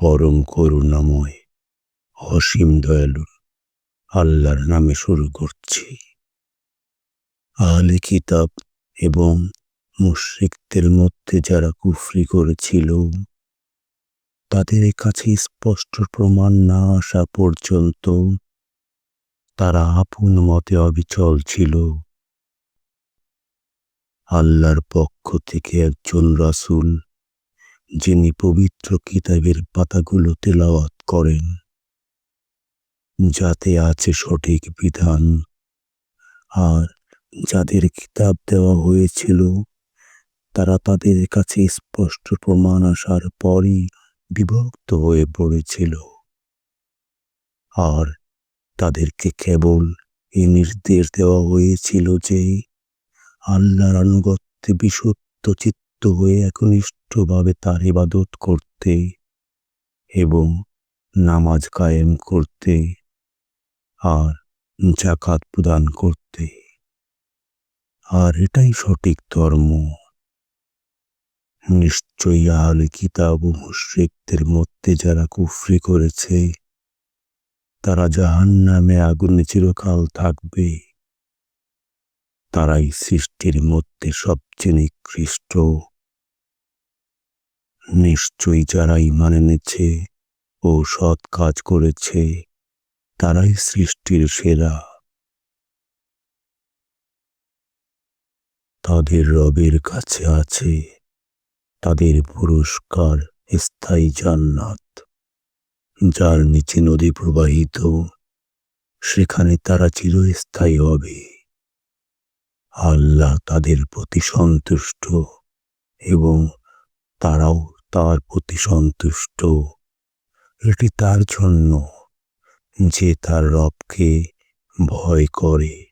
পরম করুণাময়, অসীম দয়ালু আল্লাহর নামে শুরু করছি। আহলে কিতাব এবং মুশরিকদের মধ্যে যারা কুফরি করেছিল, তাদের কাছে স্পষ্ট প্রমাণ না আসা পর্যন্ত তারা আপন মতে অবিচল ছিল। আল্লাহর পক্ষ থেকে একজন রাসূল যিনি পবিত্র কিতাবের পাতাগুলো তেলাওয়াত করেন, যাতে আছে সঠিক বিধান। আর যাদের কিতাব দেওয়া হয়েছিল, তারা তাদের কাছে স্পষ্ট প্রমাণ আসার পরই বিভক্ত হয়ে পড়েছিল। আর তাদেরকে কেবল এই নির্দেশ দেওয়া হয়েছিল যে, আল্লাহর আনুগত্যে বিশুদ্ধ চিত্ত হয়ে একনিষ্ঠভাবে তার ইবাদত করতে এবং নামাজ কায়েম করতে আর জাকাত প্রদান করতে। আর এটাই সঠিক ধর্ম। নিশ্চয়ই আহলে কিতাব ও মুশরিকদের মধ্যে যারা কুফরি করেছে, তারা জাহান নামে আগুনে চিরকাল থাকবে। তারাই সৃষ্টির মধ্যে সবচেয়ে নিকৃষ্ট। নিশ্চয়ই যারা ইমান এনেছে ও সৎ কাজ করেছে, তারাই সৃষ্টির সেরা। তাদের রবের কাছে আছে, তাদের পুরস্কার স্থায়ী জান্নাত, যার নিচে নদী প্রবাহিত, সেখানে তারা চিরস্থায়ী হবে। আল্লাহ তাদের প্রতি সন্তুষ্ট এবং তারাও তার প্রতি সন্তুষ্ট। এটি তার জন্য যে তার রবকে ভয় করে।